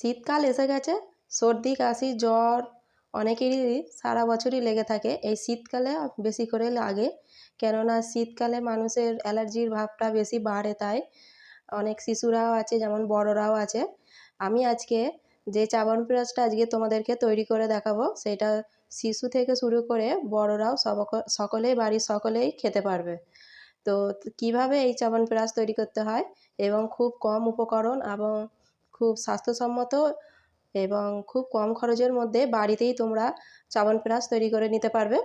শীতকাল এসে গেছে, সর্দি, কাশি, জ্বর অনেকেরই সারা বছরই লেগে থাকে। এই শীতকালে বেশি করে লাগে, কেননা শীতকালে মানুষের অ্যালার্জির ভাবটা বেশি বাড়ে তাই অনেক শিশুরাও আছে, যেমন বড়রাও আছে। আমি আজকে যে চাবন চাবনপ্রাশটা আজকে তোমাদেরকে তৈরি করে দেখাবো, সেটা শিশু থেকে শুরু করে বড়রাও সকলেই, বাড়ির সকলেই খেতে পারবে। তো কীভাবে এই চাবনপ্রাশ তৈরি করতে হয় এবং খুব কম উপকরণ এবং খুব স্বাস্থ্যসম্মত এবং খুব কম খরচের মধ্যে বাড়িতেই তোমরা চাবন চাবনপ্রাশ তৈরি করে নিতে পারবে।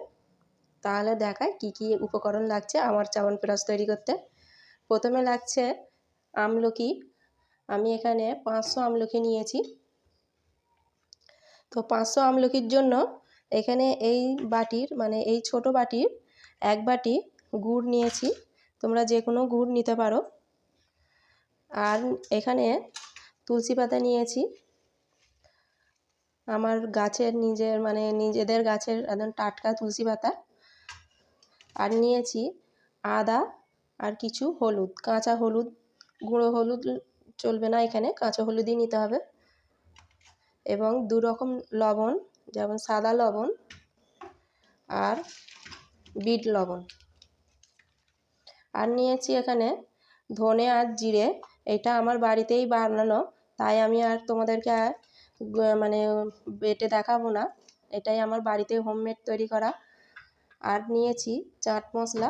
তাহলে দেখায় কী কী উপকরণ লাগছে আমার চাবন চাবনপ্রাশ তৈরি করতে। প্রথমে লাগছে আমলকি। আমি এখানে পাঁচশো আমলকি নিয়েছি। তো পাঁচশো আমলকির জন্য এখানে এই বাটির মানে এই ছোট বাটির এক বাটি গুড় নিয়েছি। তোমরা যে কোনো গুড় নিতে পারো। আর এখানে তুলসী পাতা নিয়েছি। আমার গাছের নিজের মানে নিজেদের গাছের একদম টাটকা তুলসী পাতা। আর নিয়েছি আদা আর কিছু হলুদ, কাঁচা হলুদ, গুঁড়ো হলুদ চলবে না এখানে, কাঁচা হলুদই নিতে হবে। এবং দু রকম লবণ, যেমন সাদা লবণ আর বিট লবণ। আর নিয়েছি এখানে ধনে আর জিরে, এটা আমার বাড়িতেই বানানো। তাই আমি আর তোমাদেরকে আর মানে বেটে দেখাবো না। এটাই আমার বাড়িতে হোমমেড তৈরি করা। আর নিয়েছি চাট মশলা।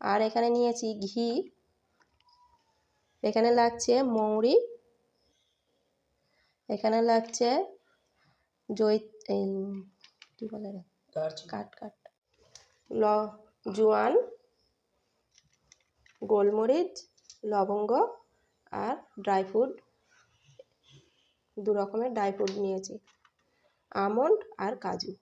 আর এখানে নিয়েছি ঘি। এখানে লাগছে মৌরি। এখানে লাগছে জৈ এই কী বলে কাট কাট। ল জোয়ান। গোলমরিচ লবঙ্গ। আর ড্রাই ফ্রুট দু রকমের ড্রাই ফ্রুট নিয়েছি। আমন্ড আর কাজু।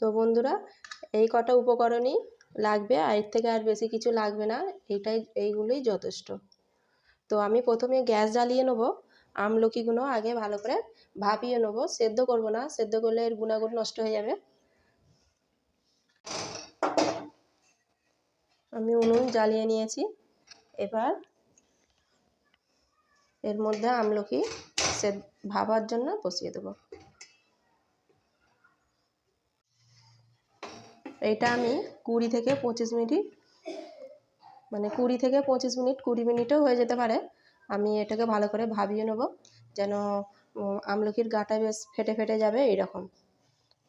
তো বন্ধুরা, এই কটা উপকরণই লাগবে। আর এর থেকে আর বেশি কিছু লাগবে না। এটাই, এইগুলোই যথেষ্ট। তো আমি প্রথমে গ্যাস জ্বালিয়ে নেব। আমলকিগুলো আগে ভালো করে ভাপিয়ে নেব। সেদ্ধ করব না। সেদ্ধ করলে এর গুণাগুণ নষ্ট হয়ে যাবে। আমি উনুন জ্বালিয়ে নিয়েছি। এবার এর মধ্যে আমলকি সে ভাবার জন্য বসিয়ে দেবো। এটা আমি কুড়ি থেকে পঁচিশ মিনিট মানে কুড়ি থেকে পঁচিশ মিনিট, কুড়ি মিনিটও হয়ে যেতে পারে। আমি এটাকে ভালো করে ভাবিয়ে নেব যেন আমলকির গাটা বেশ ফেটে ফেটে যাবে এইরকম।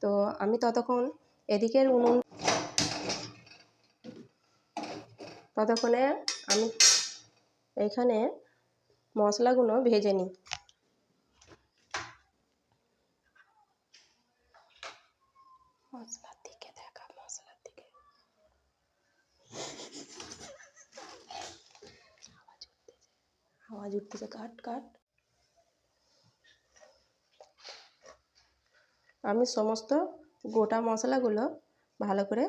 তো আমি ততক্ষণ এদিকের উনুন, ততক্ষণে আমি এখানে মশলাগুলো ভেজে নিই। মশলার দিকে দেখা, মশলার দিকে। আওয়াজ উঠতেছে কাট কাট। আমি সমস্ত গোটা মশলাগুলো ভালো করে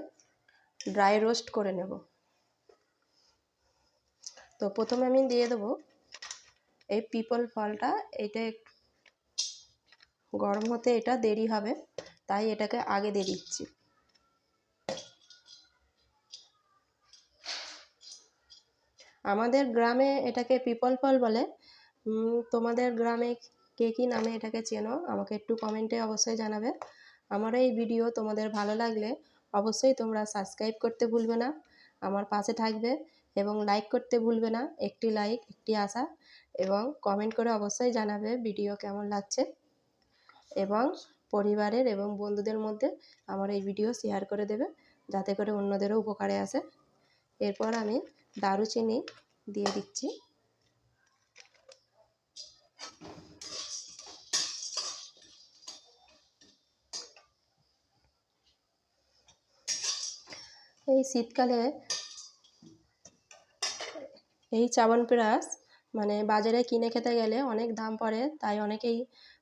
ড্রাই রোস্ট করে নেব। তো প্রথমে আমি দিয়ে দেবো এই পিপল ফলটা এটা গরম হতে এটা দেরি হবে, তাই এটাকে আগে দিয়ে দিচ্ছি। আমাদের গ্রামে এটাকে পিপল ফল বলে। তোমাদের গ্রামে কে কী নামে এটাকে চেনো? আমাকে একটু কমেন্টে অবশ্যই জানাবে। আমার এই ভিডিও তোমাদের ভালো লাগলে অবশ্যই তোমরা সাবস্ক্রাইব করতে ভুলবে না। আমার পাশে থাকবে। এবং লাইক করতে ভুলবে না। একটি লাইক একটি আশা এবং কমেন্ট করে অবশ্যই জানাবে ভিডিও কেমন লাগছে। এবং পরিবারের এবং বন্ধুদের মধ্যে আমার এই ভিডিও শেয়ার করে দেবে যাতে করে অন্যদেরও উপকারে আসে। এরপর আমি দারুচিনি দিয়ে দিচ্ছি। এই শীতকালে এই চাবনপ্রাশ মানে বাজারে কিনে খেতে গেলে অনেক দাম পড়ে, তাই অনেকেই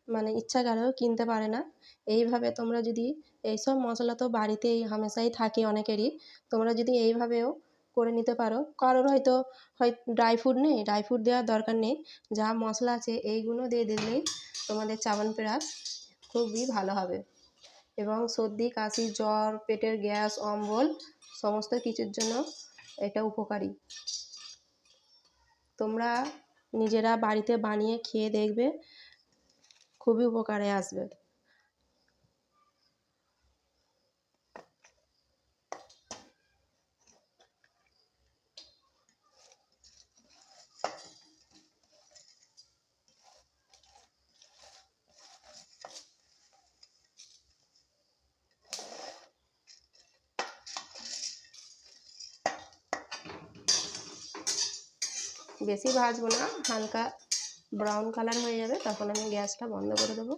মানে ইচ্ছা করেও কিনতে পারে না। এইভাবে তোমরা যদি এইসব মশলা তো বাড়িতেই হামেশাই থাকে অনেকেরই, তোমরা যদি এইভাবেও করে নিতে পারো। কারোর হয়তো, হয় ড্রাই ফ্রুট নেই ড্রাই ফ্রুট দেওয়ার দরকার নেই, যা মশলা আছে এইগুলো দিয়ে দিলেই তোমাদের চাবনপ্রাশ খুবই ভালো হবে। এবং সর্দি, কাশি, জ্বর, পেটের গ্যাস, অম্বল, সমস্ত কিছুর জন্য এটা উপকারী। তোমরা নিজেরা বাড়িতে বানিয়ে খেয়ে দেখবে খুবই উপকারে আসবে। বেশি ভাজবো না হালকা ব্রাউন কালার হয়ে যাবে তখন আমি গ্যাসটা বন্ধ করে দেবো।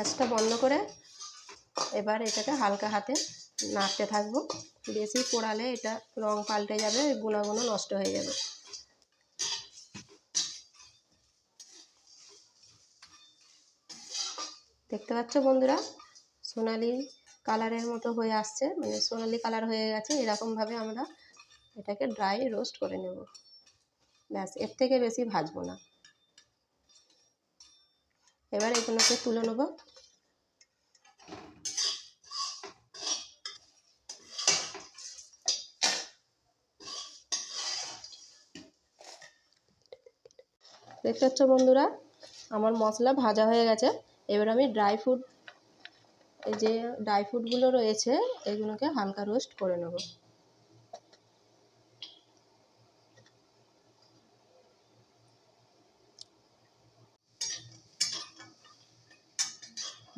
গ্যাসটা বন্ধ করে এবার এটাকে হালকা হাতে নাড়তে থাকব। বেশি পোড়ালে এটা রং পাল্টে যাবে গুণাগুণ নষ্ট হয়ে যাবে। দেখতে পাচ্ছ বন্ধুরা, সোনালি কালারের মতো হয়ে আসছে মানে সোনালি কালার হয়ে গেছে, এরকমভাবে আমরা এটাকে ড্রাই রোস্ট করে নেব। ব্যাস, এর থেকে বেশি ভাজবো না। এবার এগুলোকে তুলে নেব। দেখতে পাচ্ছ বন্ধুরা, আমার মশলা ভাজা হয়ে গেছে। এবার আমি ড্রাই ফ্রুট এই যে ড্রাই ফ্রুটগুলো রয়েছে, এগুলোকে হালকা রোস্ট করে নেব।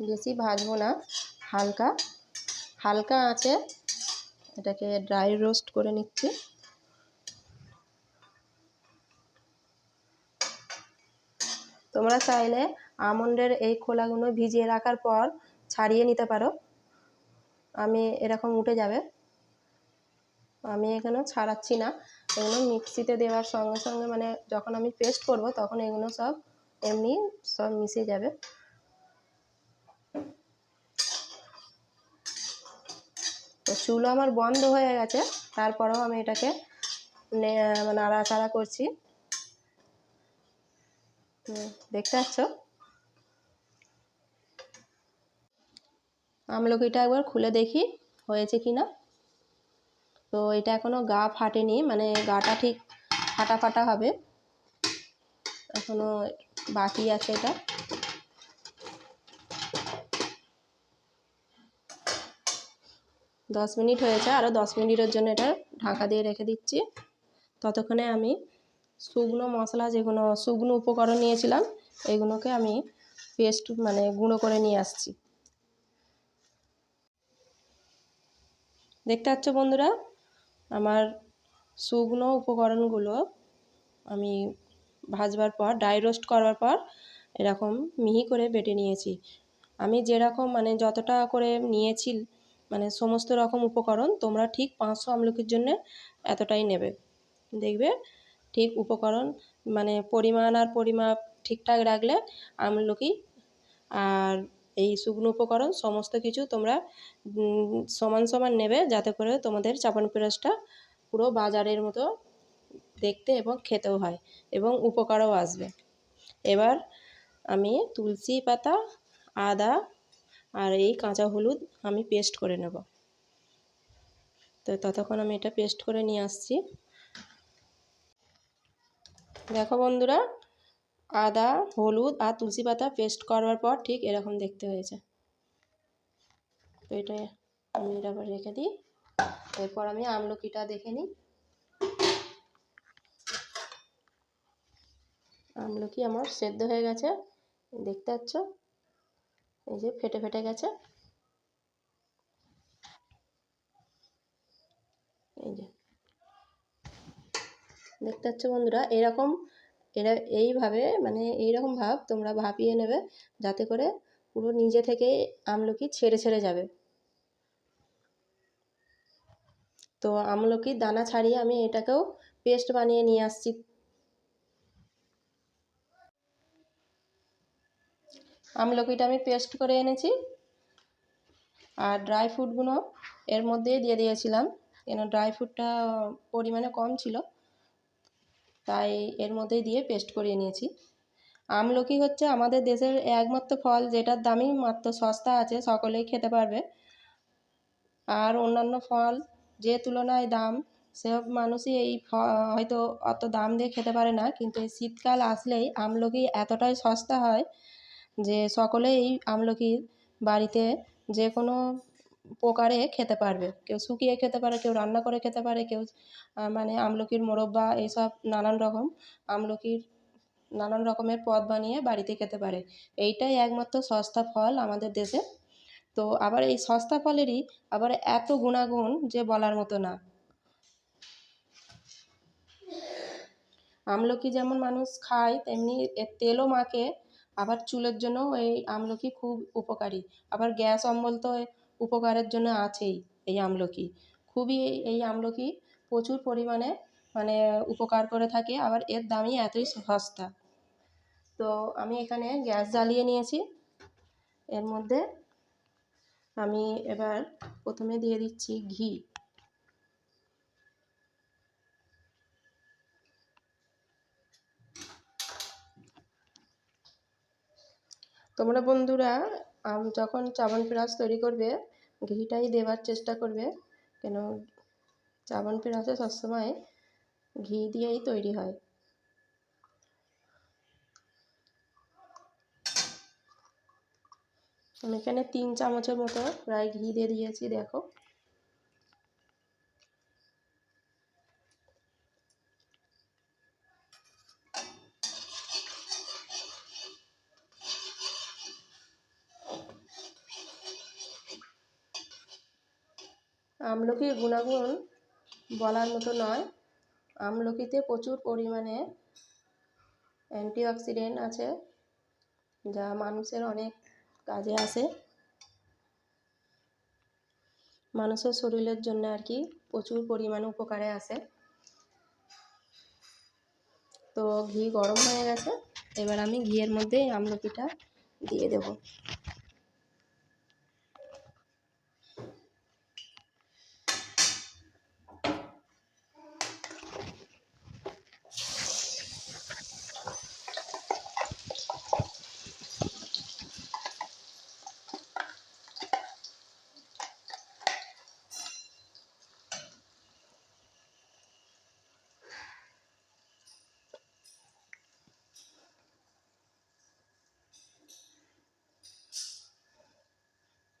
বেশি ভাজবো না। হালকা হালকা আছে। এটাকে ড্রাই রোস্ট করে নিচ্ছি। তোমরা চাইলে আমন্ডের এই খোলাগুলো ভিজিয়ে রাখার পর ছাড়িয়ে নিতে পারো। আমি এরকম উঠে যাবে। আমি এখানে ছাড়াচ্ছি না। এগুলো মিক্সিতে দেওয়ার সঙ্গে সঙ্গে মানে যখন আমি পেস্ট করব, তখন এগুলো সব এমনি সব মিশে যাবে। চুলো আমার বন্ধ হয়ে গেছে। তারপরেও আমি এটাকে নাড়াচাড়া করছি। দেখতে পাচ্ছ? আমলকিটা একবার খুলে দেখি, হয়েছে কি না? তো এটা এখনও গা ফাটেনি মানে গাটা ঠিক ফাটা ফাটা হবে। এখনও বাকি আছে এটা। দশ মিনিট হয়েছে আরও দশ মিনিটের জন্য এটা ঢাকা দিয়ে রেখে দিচ্ছি। ততক্ষণে আমি শুকনো মশলা যেগুলো, শুকনো উপকরণ নিয়েছিলাম, এগুলোকে আমি পেস্ট মানে গুঁড়ো করে নিয়ে আসছি। দেখতে পাচ্ছ বন্ধুরা, আমার শুকনো উপকরণগুলো আমি ভাজবার পর ড্রাই রোস্ট করবার পর, এরকম মিহি করে বেটে নিয়েছি। আমি যেরকম মানে যতটা করে নিয়েছি মানে সমস্ত রকম উপকরণ তোমরা ঠিক পাঁচশো আমলকির জন্য এতটাই নেবে। দেখবে? ঠিক উপকরণ মানে পরিমাণ আর পরিমাপ ঠিকঠাক রাখলে আমলকি আর এই শুকনো উপকরণ সমস্ত কিছু তোমরা সমান সমান নেবে যাতে করে তোমাদের চাপান পেঁয়াজটা পুরো বাজারের মতো দেখতে এবং খেতেও হয় এবং উপকারও আসবে। এবার আমি তুলসী পাতা, আদা আর এই কাঁচা হলুদ আমি পেস্ট করে নেব। তো ততক্ষণ আমি এটা পেস্ট করে নিয়ে আসছি। দেখো বন্ধুরা, আদা, হলুদ আর তুলসী পাতা পেস্ট করবার পর ঠিক এরকম দেখতে হয়েছে। তো এটা আমি এটা আবার রেখে দিই। এরপর আমি আমলকিটা দেখে নিই। আমলকি আমার সেদ্ধ হয়ে গেছে, দেখতে পাচ্ছ? এই যে ফেটে ফেটে গেছে। এই যে। দেখতে পাচ্ছ বন্ধুরা, এরকম এরা এইভাবে মানে এইরকম ভাব তোমরা ভাপিয়ে নেবে যাতে করে পুরো নিজে থেকে আমলকি ছেড়ে ছেড়ে যাবে। তো আমলকির দানা ছাড়িয়ে আমি এটাকেও পেস্ট বানিয়ে নিয়ে আসছি। আমলকিটা আমি পেস্ট করে এনেছি। আর ড্রাই ফ্রুটগুলো এর মধ্যেই দিয়ে দিয়েছিলাম। কেন ড্রাই ফ্রুটটা পরিমাণে কম ছিল, তাই এর মধ্যেই দিয়ে পেস্ট করিয়ে নিয়েছি। আমলকি হচ্ছে আমাদের দেশের একমাত্র ফল, যেটার দামই মাত্র সস্তা আছে, সকলেই খেতে পারবে। আর অন্যান্য ফল যে তুলনায় দাম, সেসব মানুষই এই হয়তো অত দাম দিয়ে খেতে পারে না, কিন্তু এই শীতকাল আসলেই আমলকি এতটাই সস্তা হয় যে সকলেই এই আমলকি বাড়িতে যে কোনো প্রকারে খেতে পারবে। কেউ শুকিয়ে খেতে পারে, কেউ রান্না করে খেতে পারে, কেউ মানে আমলকির মোরব্বা এইসব নানান রকম, আমলকির নানান রকমের পদ বানিয়ে বাড়িতে খেতে পারে। এইটাই একমাত্র সস্তা ফল আমাদের দেশে। তো আবার এই সস্তা ফলেরই আবার এত গুণাগুণ যে বলার মতো না। আমলকি যেমন মানুষ খায়, তেমনি এর তেলও মাখে আবার চুলের জন্য এই আমলকি খুব উপকারী। আবার গ্যাস অম্বল তো উপকারের জন্য আছেই এই আমলকি। খুবই এই আমলকি প্রচুর পরিমাণে মানে উপকার করে থাকে, আবার এর দামই এতই সস্তা। তো আমি এখানে গ্যাস জ্বালিয়ে নিয়েছি। এর মধ্যে আমি এবার প্রথমে দিয়ে দিচ্ছি ঘি। তোমরা বন্ধুরা যখন চাবনপ্রাশ তৈরি করবে, ঘিটাই দেওয়ার চেষ্টা করবে, কেন চাবনপ্রাশে সবসময় ঘি দিয়েই তৈরি হয়। আমি এখানে তিন চামচের মতো প্রায় ঘি দিয়ে দিয়েছি, দেখো। আমলকির গুণাগুণ বলার মতো নয়। আমলকিতে প্রচুর পরিমাণে অ্যান্টিঅক্সিডেন্ট আছে, যা মানুষের অনেক কাজে আসে। মানুষের শরীরের জন্য আর কি প্রচুর পরিমাণে উপকারে আসে। তো ঘি গরম হয়ে গেছে, এবার আমি ঘিয়ের মধ্যে আমলকিটা দিয়ে দেবো।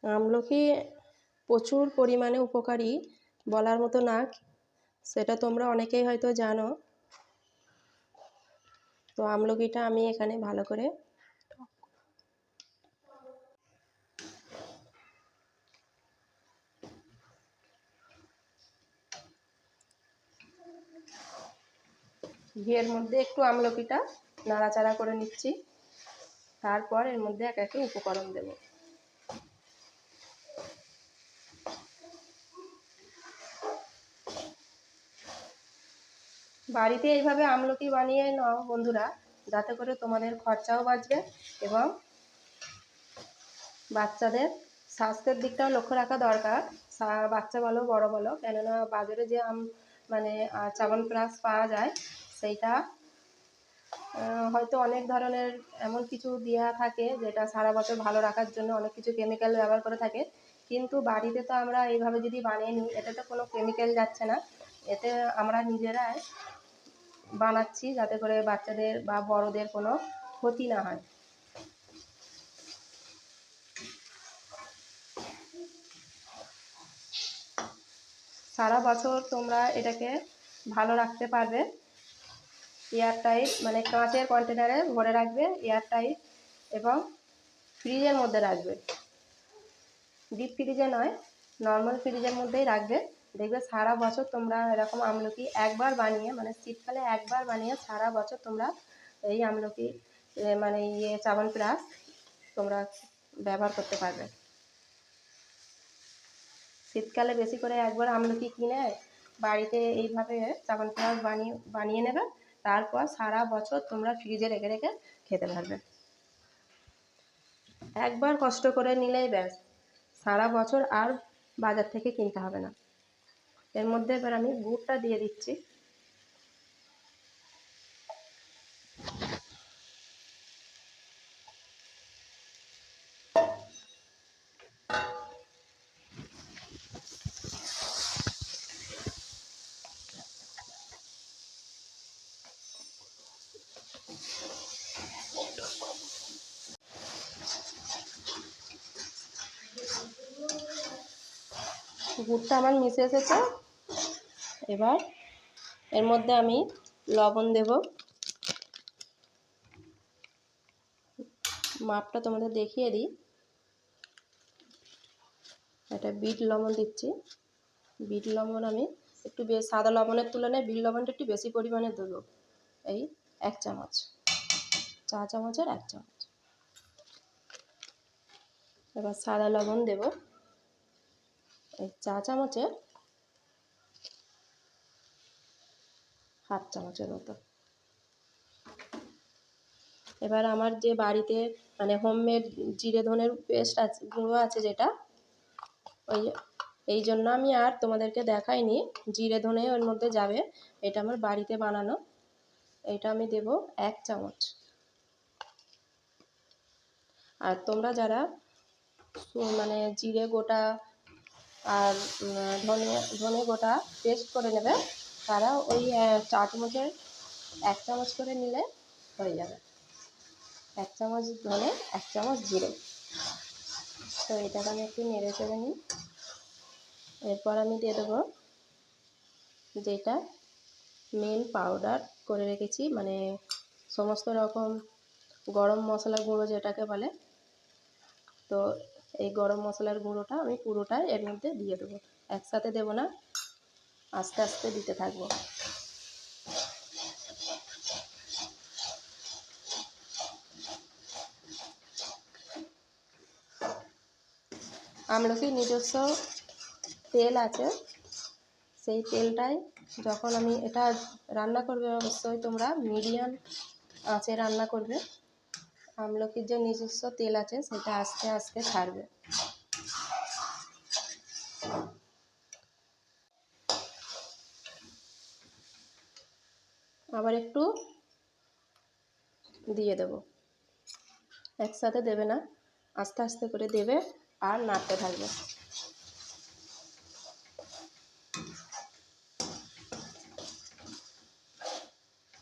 আমলকি প্রচুর পরিমাণে উপকারী বলার মতো না সেটা তোমরা অনেকেই হয়তো জানো। তো আমলকিটা আমি এখানে ভালো করে ঘিয়ের মধ্যে একটু আমলকিটা নাড়াচাড়া করে নিচ্ছি। তারপর এর মধ্যে এক একে উপকরণ দেবো। বাড়িতে এইভাবে আমলকি বানিয়ে নাও বন্ধুরা, যাতে করে তোমাদের খরচাও বাঁচবে এবং বাচ্চাদের স্বাস্থ্যের দিকটাও লক্ষ্য রাখা দরকার। বাচ্চা বলো, বড় বলো, কেননা বাজারে যে আম মানে চাবন প্লাস পাওয়া যায়, সেইটা হয়তো অনেক ধরনের এমন কিছু দেওয়া থাকে যেটা সারা বছর ভালো রাখার জন্য অনেক কিছু কেমিক্যাল ব্যবহার করে থাকে। কিন্তু বাড়িতে তো আমরা এইভাবে যদি বানিয়ে নিই এটাতে কোনো কেমিক্যাল যাচ্ছে না। এতে আমরা নিজেরাই বানাচ্ছি যাতে করে বাচ্চাদের বা বড়দের কোনো ক্ষতি না হয়। সারা বছর তোমরা এটাকে ভালো রাখতে পারবে। এয়ার টাইট মানে কাঁচের কন্টেনারে ভরে রাখবে এয়ার টাইট এবং ফ্রিজের মধ্যে রাখবে। ডিপ ফ্রিজে নয়, নর্মাল ফ্রিজের মধ্যেই রাখবে। দেখবে সারা বছর তোমরা এরকম আমলকি একবার বানিয়ে মানে শীতকালে একবার বানিয়ে সারা বছর তোমরা এই আমলকি মানে ইয়ে চাবন প্লাস তোমরা ব্যবহার করতে পারবে। শীতকালে বেশি করে একবার আমলকি কিনে বাড়িতে এইভাবে চাবন প্লাস বানিয়ে বানিয়ে নেবে, তারপর সারা বছর তোমরা ফ্রিজে রেখে রেখে খেতে পারবে। একবার কষ্ট করে নিলেই ব্যাস, সারা বছর আর বাজার থেকে কিনতে হবে না। এর মধ্যে এবার আমি গুড়টা দিয়ে দিচ্ছি। গুড়টা আমার মিশে এসেছে। এবার এর মধ্যে আমি লবণ দেব। মাপটা তোমাদের দেখিয়ে দিই। এটা বিট লবণ দিচ্ছি। বিট লবণ আমি একটু সাদা লবণের তুলনায় বিট লবণটা একটু বেশি পরিমাণে দেবো। এই এক চামচ। চা চামচের এক চামচ। এবার সাদা লবণ দেবো। এই চা চামচের হাফ চামচের মতো। এবার আমার যে বাড়িতে মানে হোমমেড জিরে ধনের পেস্ট আছে, গুঁড়ো আছে যেটা, ওই এই জন্য আমি আর তোমাদেরকে দেখাইনি, জিরে ধনে ওর মধ্যে যাবে, এটা আমার বাড়িতে বানানো, এটা আমি দেব এক চামচ। আর তোমরা যারা মানে জিরে গোটা আর ধনে ধনে গোটা পেস্ট করে নেবে তারা ওই চা চামচের এক চামচ করে নিলে হয়ে যাবে। এক চামচ ধনে, এক চামচ জিরে। তো এটাকে আমি একটু নেড়ে চেড়ে নিই। এরপর আমি দিয়ে দেবো যেটা মেন পাউডার করে রেখেছি মানে সমস্ত রকম গরম মশলা গুঁড়ো যেটাকে বলে। তো এই গরম মশলার গুঁড়োটা আমি পুরোটাই এর মধ্যে দিয়ে দেবো। একসাথে দেবো না আস্তে আস্তে দিতে থাকব। আমলকির নিজস্ব তেল আছে। সেই তেলটাই যখন আমি এটা রান্না করবে, অবশ্যই তোমরা মিডিয়াম আঁচে রান্না করবে। আমলকির যে নিজস্ব তেল আছে, সেটা আস্তে আস্তে ছাড়বে। আবার একটু দিয়ে দেব। একসাথে দেবে না, আস্তে আস্তে করে দেবে আর নাড়তে থাকবে।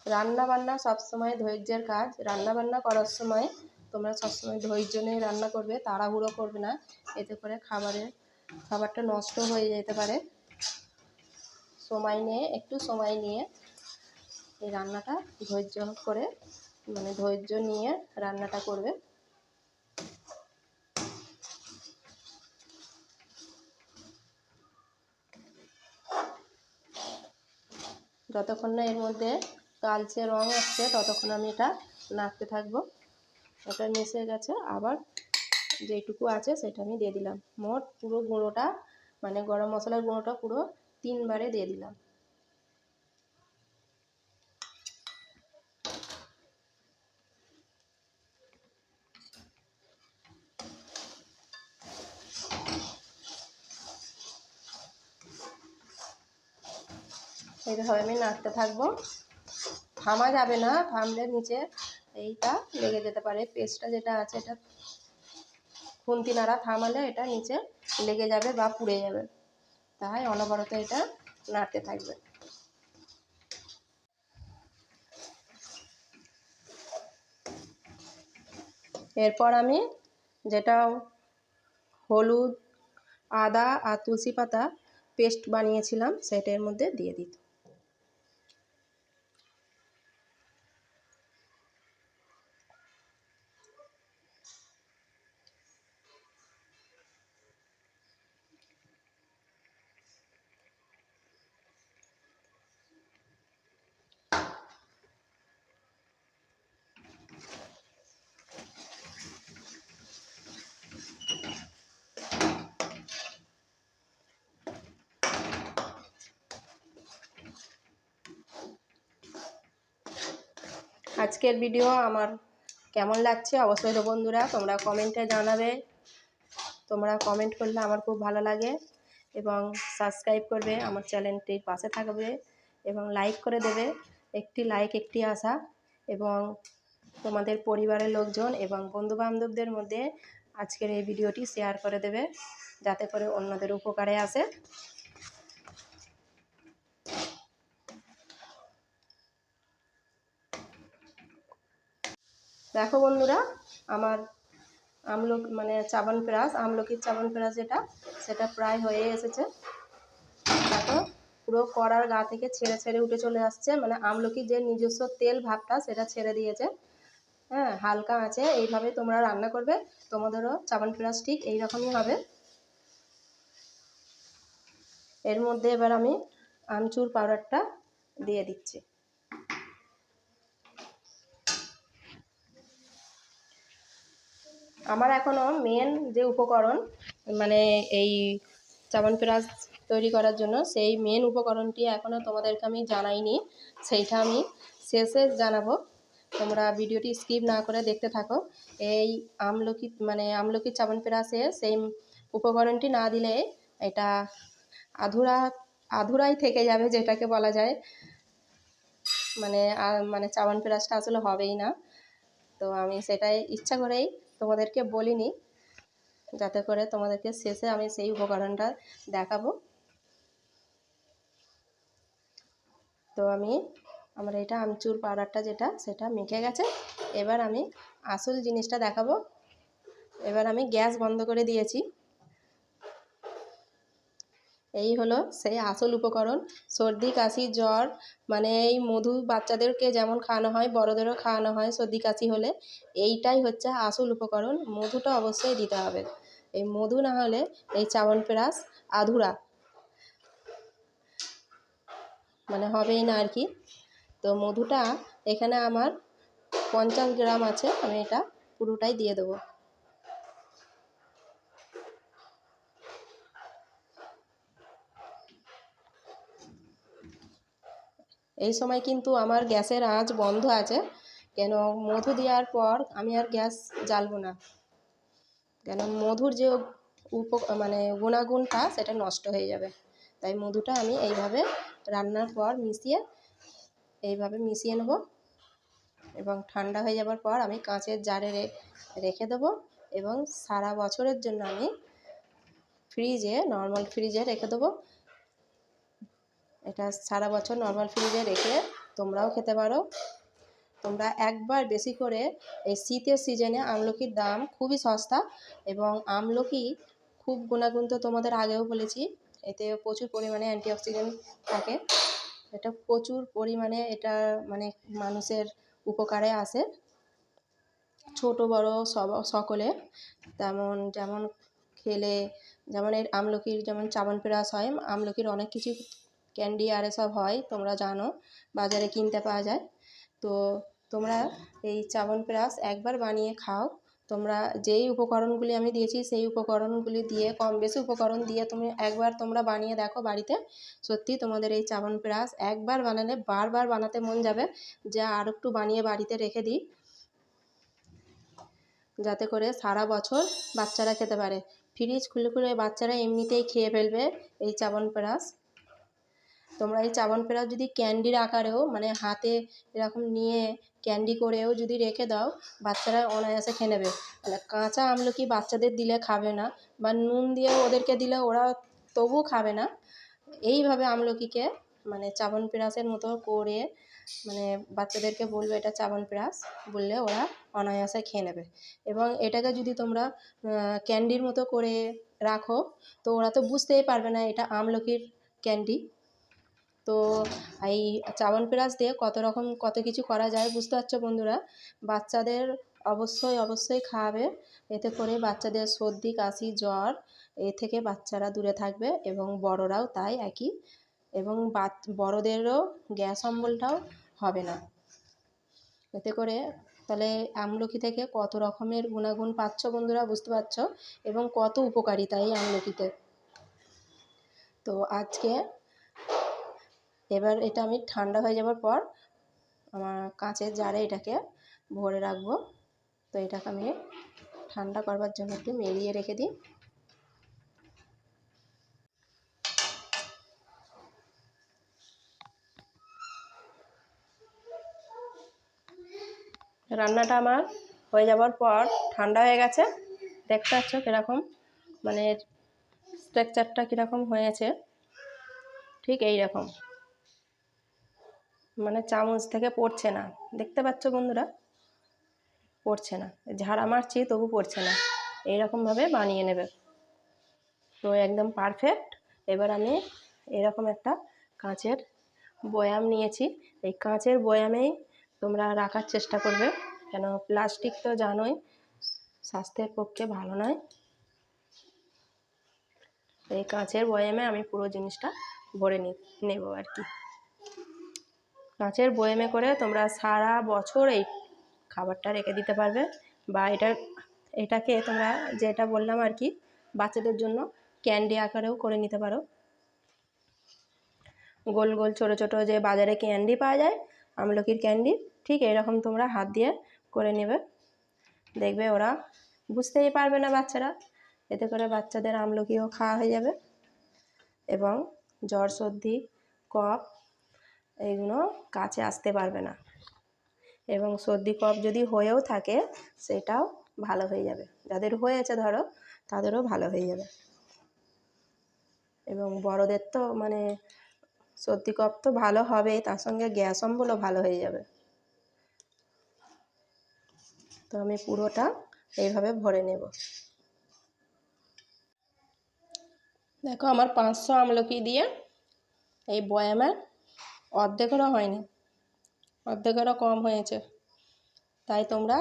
রান্না বান্না সবসময় ধৈর্যের কাজ। রান্না বান্না করার সময় তোমরা সবসময় ধৈর্য নিয়ে রান্না করবে, তাড়াহুড়ো করবে না। এতে করে খাবারের, খাবারটা নষ্ট হয়ে যেতে পারে। সময় নিয়ে, একটু সময় নিয়ে এই রান্নাটা ধৈর্য করে মানে ধৈর্য নিয়ে রান্নাটা করবে। যতক্ষণ না এর মধ্যে কালচে রং আসছে, ততক্ষণ আমি এটা নাড়তে থাকব। ওটা মিশে গেছে, আবার যেটুকু আছে সেটা আমি দিয়ে দিলাম। মোট পুরো গুঁড়োটা মানে গরম মশলার গুঁড়োটা পুরো তিনবারে দিয়ে দিলাম। এইভাবে আমি নাড়তে থাকব। থামা যাবে না, থামলে নিচে এইটা লেগে যেতে পারে। পেস্টটা যেটা আছে, এটা খুন্তি নাড়া থামালে এটা নিচে লেগে যাবে বা পুড়ে যাবে। তাই অনবরত এটা নাড়তে থাকবে। এরপর আমি যেটা হলুদ, আদা আর তুলসী পাতা পেস্ট বানিয়েছিলাম, সেটার মধ্যে দিয়ে দিত আজকের ভিডিও আমার কেমন লাগছে অবশ্যই তো বন্ধুরা তোমরা কমেন্টে জানাবে। তোমরা কমেন্ট করলে আমার খুব ভালো লাগে এবং সাবস্ক্রাইব করবে, আমার চ্যানেলটির পাশে থাকবে এবং লাইক করে দেবে। একটি লাইক একটি আশা এবং তোমাদের পরিবারের লোকজন এবং বন্ধুবান্ধবদের মধ্যে আজকের এই ভিডিওটি শেয়ার করে দেবে, যাতে করে অন্যদের উপকারে আসে। দেখো বন্ধুরা, আমার আমলক মানে চাবান প্রাস আমলকির চাবান প্রাস যেটা, সেটা প্রায় হয়ে এসেছে। দেখো, পুরো কড়ার গা থেকে ছেড়ে ছেড়ে উঠে চলে আসছে। মানে আমলকির যে নিজস্ব তেল ভাবটা, সেটা ছেড়ে দিয়েছে। হ্যাঁ হালকা আছে, এইভাবে তোমরা রান্না করবে। তোমাদেরও চাবান প্রাস ঠিক এইরকমই হবে। এর মধ্যে এবার আমি আমচুর পাউডারটা দিয়ে দিচ্ছি। আমার এখনও মেন যে উপকরণ মানে এই চাবনপ্রাশ তৈরি করার জন্য সেই মেন উপকরণটি এখনও তোমাদেরকে আমি জানাইনি, সেইটা আমি শেষে জানাব। তোমরা ভিডিওটি স্কিপ না করে দেখতে থাকো। এই আমলকি মানে আমলকি চাবনপ্রাশে সেই উপকরণটি না দিলে এটা আধুরা, আধুরাই থেকে যাবে যেটাকে বলা যায়। মানে মানে চাবান পেঁয়াজটা আসলে হবেই না। তো আমি সেটাই ইচ্ছা করেই তোমাদেরকে বলিনি, যাতে করে তোমাদেরকে শেষে আমি সেই উপকরণটা দেখাবো। তো আমি, আমার এটা আমচুর পাউডারটা যেটা, সেটা মেখে গেছে। এবার আমি আসল জিনিসটা দেখাবো। এবার আমি গ্যাস বন্ধ করে দিয়েছি। এই হলো সেই আসল উপকরণ। সর্দি, কাশি, জ্বর মানে এই মধু বাচ্চাদেরকে যেমন খাওয়ানো হয়, বড়োদেরও খাওয়ানো হয় সর্দি, কাশি হলে, এইটাই হচ্ছে আসল উপকরণ। মধুটা অবশ্যই দিতে হবে। এই মধু না হলে এই চাবনপ্রাশ আধুরা মানে হবেই না আর কি তো মধুটা এখানে আমার পঞ্চাশ গ্রাম আছে, আমি এটা পুরোটাই দিয়ে দেবো। এই সময় কিন্তু আমার গ্যাসের আঁচ বন্ধ আছে। কেন? মধু দেওয়ার পর আমি আর গ্যাস জ্বালবো না। কেন? মধুর যে উপ মানে গুণাগুণটা সেটা নষ্ট হয়ে যাবে। তাই মধুটা আমি এইভাবে রান্নার পর মিশিয়ে, এইভাবে মিশিয়ে নেব এবং ঠান্ডা হয়ে যাবার পর আমি কাঁচের জারে রেখে দেবো এবং সারা বছরের জন্য আমি ফ্রিজে, নর্মাল ফ্রিজে রেখে দেবো। এটা সারা বছর নর্মাল ফ্রিজে রেখে তোমরাও খেতে পারো। তোমরা একবার বেশি করে এই শীতের সিজনে আমলকির দাম খুবই সস্তা এবং আমলকি খুব গুণাগুণ তো তোমাদের আগেও বলেছি, এতে প্রচুর পরিমাণে অ্যান্টিঅক্সিডেন্ট থাকে। এটা প্রচুর পরিমাণে এটা মানে মানুষের উপকারে আসে, ছোট, বড় সব, সকলে। তেমন, যেমন খেলে, যেমন এর আমলকির যেমন চাবনপ্রাশ হয়, আমলকির অনেক কিছু ক্যান্ডি আর এসব হয়, তোমরা জানো, বাজারে কিনতে পাওয়া যায়। তো তোমরা এই চাবনপ্রাশ একবার বানিয়ে খাও। তোমরা যেই উপকরণগুলি আমি দিয়েছি, সেই উপকরণগুলি দিয়ে, কম বেশি উপকরণ দিয়ে তুমি একবার তোমরা বানিয়ে দেখো বাড়িতে। সত্যি তোমাদের এই চাবনপ্রাশ একবার বানালে বারবার বানাতে মন যাবে। যা আর একটু বানিয়ে বাড়িতে রেখে দিই। যাতে করে সারা বছর বাচ্চারা খেতে পারে। ফ্রিজ খুলে খুলে বাচ্চারা এমনিতেই খেয়ে ফেলবে এই চাবনপ্রাশ তোমরা এই চাবন চাবনপ্রাশ যদি ক্যান্ডির আকারেও মানে হাতে এরকম নিয়ে ক্যান্ডি করেও যদি রেখে দাও, বাচ্চারা অনায়াসে খেয়ে নেবে। মানে কাঁচা আমলকি বাচ্চাদের দিলে খাবে না, বা নুন দিয়ে ওদেরকে দিলে ওরা তবুও খাবে না। এইভাবে আমলকিকে মানে চাবনপ্রাশের মতো করে মানে বাচ্চাদেরকে বলবে এটা চাবনপ্রাশ বললে ওরা অনায়াসে খেয়ে নেবে। এবং এটাকে যদি তোমরা ক্যান্ডির মতো করে রাখো, তো ওরা তো বুঝতেই পারবে না এটা আমলকির ক্যান্ডি। তো এই চাবনপ্রাশ দিয়ে কত রকম কত কিছু করা যায় বুঝতে পারছ বন্ধুরা? বাচ্চাদের অবশ্যই অবশ্যই খাওয়াবে এতে করে বাচ্চাদের সর্দি, কাশি, জ্বর এ থেকে বাচ্চারা দূরে থাকবে এবং বড়রাও তাই একই এবং বড়দেরও গ্যাস অম্বলটাও হবে না। এতে করে তাহলে আমলকি থেকে কত রকমের গুণাগুণ পাচ্ছ বন্ধুরা বুঝতে পারছ? এবং কত উপকারিতা এই আমলকিতে। তো আজকে এবার এটা আমি ঠান্ডা হয়ে যাবার পর আমার কাঁচের জারে এটাকে ভরে রাখব। তো এটাকে আমি ঠান্ডা করবার জন্য একটু মেরিয়ে রেখে দিই। রান্নাটা আমার হয়ে যাওয়ার পর ঠান্ডা হয়ে গেছে। দেখতে পাচ্ছ কীরকম মানে স্ট্রাকচারটা কীরকম হয়েছে। ঠিক এই রকম মানে চামচ থেকে পড়ছে না। দেখতে পাচ্ছ বন্ধুরা? পড়ছে না। ঝাড়া মারছি তবু পড়ছে না। এইরকমভাবে বানিয়ে নেবে। তো একদম পারফেক্ট এবার আমি এরকম একটা কাঁচের বয়াম নিয়েছি। এই কাঁচের বয়ামেই তোমরা রাখার চেষ্টা করবে। কেন প্লাস্টিক তো জানোই, স্বাস্থ্যের পক্ষে ভালো নয়। এই কাঁচের বয়ামে আমি পুরো জিনিসটা ভরে নেব আর কি। কাঁচের বয়ামে করে তোমরা সারা বছর এই খাবারটা রেখে দিতে পারবে বা এটা, এটাকে তোমরা যেটা বললাম আর কি, বাচ্চাদের জন্য ক্যান্ডি আকারেও করে নিতে পারো। গোল গোল ছোটো ছোটো যে বাজারে ক্যান্ডি পাওয়া যায়, আমলকির ক্যান্ডি, ঠিক এরকম তোমরা হাত দিয়ে করে নেবে। দেখবে ওরা বুঝতেই পারবে না বাচ্চারা, এতে করে বাচ্চাদের আমলকিও খাওয়া হয়ে যাবে এবং জ্বর সর্দি, কফ এইগুলো কাছে আসতে পারবে না। এবং সর্দি, কফ যদি হয়েও থাকে, সেটাও ভালো হয়ে যাবে। যাদের হয়েছে ধরো, তাদেরও ভালো হয়ে যাবে। এবং বড়দের তো মানে সর্দি, কফ তো ভালো হবে তার সঙ্গে গ্যাস অম্বলও ভালো হয়ে যাবে। তো আমি পুরোটা এইভাবে ভরে নেব। দেখো আমার পাঁচশো আমলকি দিয়ে এই বয়ামের অর্ধেকেরও হয়নি। অর্ধেকেরও কম হয়েছে। তাই তোমরা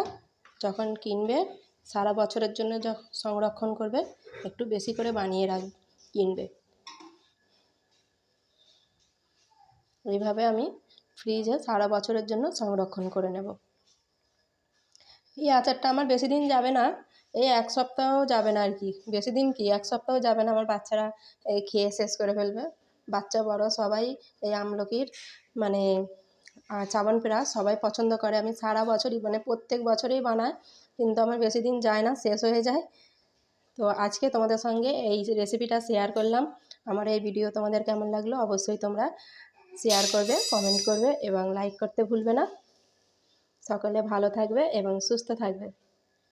যখন কিনবে, সারা বছরের জন্য সংরক্ষণ করবে, একটু বেশি করে বানিয়ে রাখ, কিনবে। এইভাবে আমি ফ্রিজে সারা বছরের জন্য সংরক্ষণ করে নেব। এই আচারটা আমার বেশি দিন যাবে না। এই এক সপ্তাহ যাবে না আর কি। বেশি দিন কি? এক সপ্তাহ যাবে না। আমার বাচ্চারা এই খেয়ে শেষ করে ফেলবে। বাচ্চা, বড় সবাই এই আমলকির মানে চাবনপ্রাশ সবাই পছন্দ করে। আমি সারা বছরই মানে প্রত্যেক বছরেই বানাই, কিন্তু আমার বেশি দিন যায় না, শেষ হয়ে যায়। তো আজকে তোমাদের সঙ্গে এই রেসিপিটা শেয়ার করলাম, আমার এই ভিডিও তোমাদের কেমন লাগল অবশ্যই তোমরা শেয়ার করবে কমেন্ট করবে এবং লাইক করতে ভুলবে না। সকলে ভালো থাকবে এবং সুস্থ থাকবে।